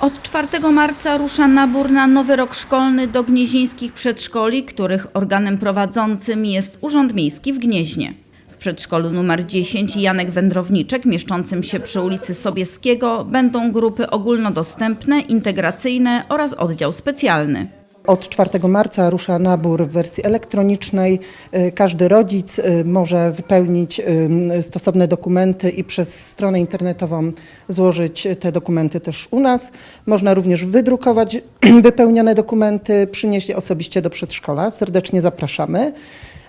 Od 4 marca rusza nabór na nowy rok szkolny do gnieźnieńskich przedszkoli, których organem prowadzącym jest Urząd Miejski w Gnieźnie. W przedszkolu numer 10 Janek Wędrowniczek, mieszczącym się przy ulicy Sobieskiego, będą grupy ogólnodostępne, integracyjne oraz oddział specjalny. Od 4 marca rusza nabór w wersji elektronicznej. Y, Każdy rodzic y, może wypełnić y, stosowne dokumenty i przez stronę internetową złożyć te dokumenty też u nas. Można również wydrukować wypełnione dokumenty, przynieść je osobiście do przedszkola. Serdecznie zapraszamy.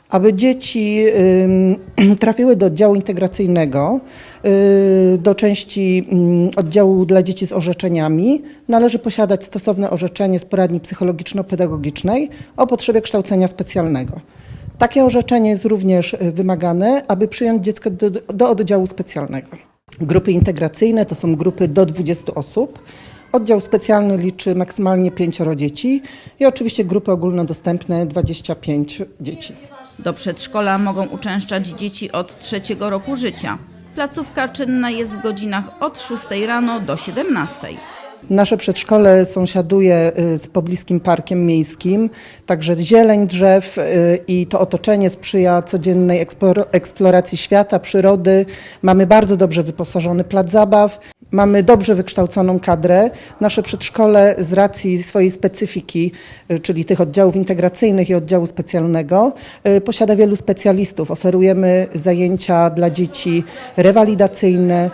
Aby dzieci trafiły do oddziału integracyjnego, y, do części mm, oddziału dla dzieci z orzeczeniami, należy posiadać stosowne orzeczenie z poradni psychologiczno-pedagogicznej o potrzebie kształcenia specjalnego. Takie orzeczenie jest również y, wymagane, aby przyjąć dziecko do, do oddziału specjalnego. Grupy integracyjne to są grupy do 20 osób. Oddział specjalny liczy maksymalnie 5 dzieci i oczywiście grupy ogólnodostępne 25 dzieci. Do przedszkola mogą uczęszczać dzieci od trzeciego roku życia. Placówka czynna jest w godzinach od 6 rano do 17. Nasze przedszkole sąsiaduje y, z pobliskim parkiem miejskim, także zieleń drzew y, i to otoczenie sprzyja codziennej eksplor- eksploracji świata, przyrody. Mamy bardzo dobrze wyposażony plac zabaw, mamy dobrze wykształconą kadrę. Nasze przedszkole z racji swojej specyfiki, y, czyli tych oddziałów integracyjnych i oddziału specjalnego, posiada wielu specjalistów. Oferujemy zajęcia dla dzieci rewalidacyjne,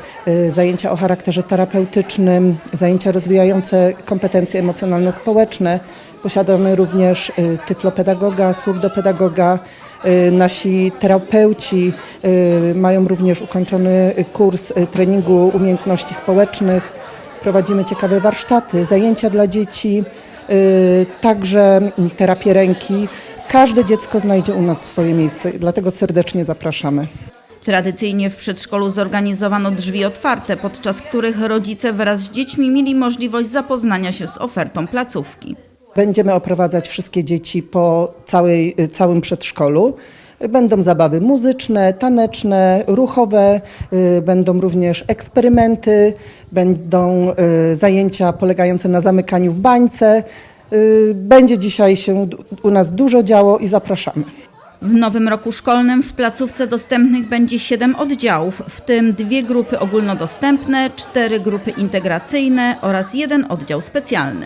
zajęcia o charakterze terapeutycznym, zajęcia rozwijające kompetencje emocjonalno-społeczne. Posiadamy również y, tyflopedagoga, surdopedagoga. Y, Nasi terapeuci y, mają również ukończony kurs treningu umiejętności społecznych. Prowadzimy ciekawe warsztaty, zajęcia dla dzieci, także mm, terapię ręki. Każde dziecko znajdzie u nas swoje miejsce, dlatego serdecznie zapraszamy. Tradycyjnie w przedszkolu zorganizowano drzwi otwarte, podczas których rodzice wraz z dziećmi mieli możliwość zapoznania się z ofertą placówki. Będziemy oprowadzać wszystkie dzieci po całej, całym przedszkolu. Będą zabawy muzyczne, taneczne, ruchowe, y, będą również eksperymenty, będą y, zajęcia polegające na zamykaniu w bańce. Y, Będzie dzisiaj się u nas dużo działo i zapraszamy. W nowym roku szkolnym w placówce dostępnych będzie 7 oddziałów, w tym dwie grupy ogólnodostępne, cztery grupy integracyjne oraz jeden oddział specjalny.